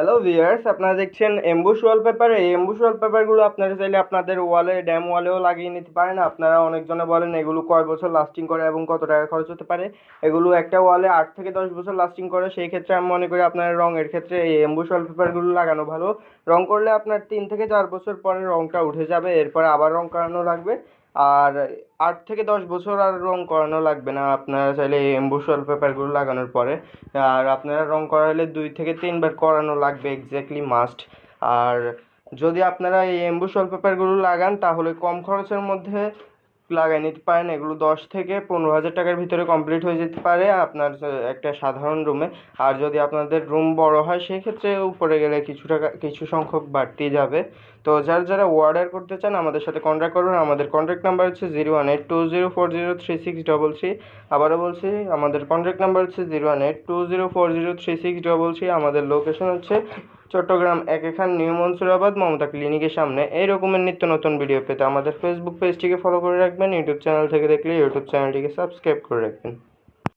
Hello viewers আপনারা দেখছেন emboss wallpaper এই এমবুশ ওয়ালপেপারগুলো আপনারা চাইলে আপনাদের ওয়ালে ড্যাম ওয়ালেও লাগিয়ে নিতে পারেন। আপনারা অনেকজনে বলেন, এগুলো কয় বছর লাস্টিং করে এবং কত টাকা খরচ হতে পারে? এগুলো একটা ওয়ালে আট থেকে দশ বছর লাস্টিং করে। সেই ক্ষেত্রে আমি মনে করি আপনার রঙের ক্ষেত্রে এই এমবুশ ওয়ালপেপারগুলো লাগানো ভালো। রং করলে আপনার তিন থেকে চার বছর পরে রংটা উঠে যাবে। এরপরে আবার রং করানো লাগবে। আর আট থেকে দশ বছর আর রং করানো লাগবে না। আপনারা চাইলে এই পেপারগুলো লাগানোর পরে। আর আপনারা রং করালে দুই থেকে তিনবার করানো লাগবে এক্স্যাক্টলি মাস্ট আর যদি আপনারা এই এমবুশ পেপারগুলো লাগান, তাহলে কম খরচের মধ্যে লাগাই নিতে পারেন। এগুলো দশ থেকে পনেরো হাজার টাকার ভিতরে কমপ্লিট হয়ে যেতে পারে আপনার একটা সাধারণ রুমে আর যদি আপনাদের রুম বড় হয় সেই ক্ষেত্রে উপরে গেলে কিছু টাকা, কিছু সংখ্যক বাড়তি যাবে। তো যারা যারা অর্ডার করতে চান, আমাদের সাথে কন্ট্যাক্ট করুন। আমাদের কন্ট্যাক্ট নাম্বার হচ্ছে zero one eight two zero four zero three six double three. আবারও বলছি, আমাদের কন্ট্যাক্ট নাম্বার হচ্ছে zero one eight two zero four zero three six double three. আমাদের লোকেশন হচ্ছে চট্টগ্রাম এক এখান নিউ মনসুরাবাদ মমতা ক্লিনিকের সামনে। এই রকমের নিত্য নতুন ভিডিও পেতে আমাদের ফেসবুক পেজটিকে ফলো করে রাখবেন ইউটিউব চ্যানেল থেকে দেখলে ইউটিউব চ্যানেলটিকে সাবস্ক্রাইব করে রাখবেন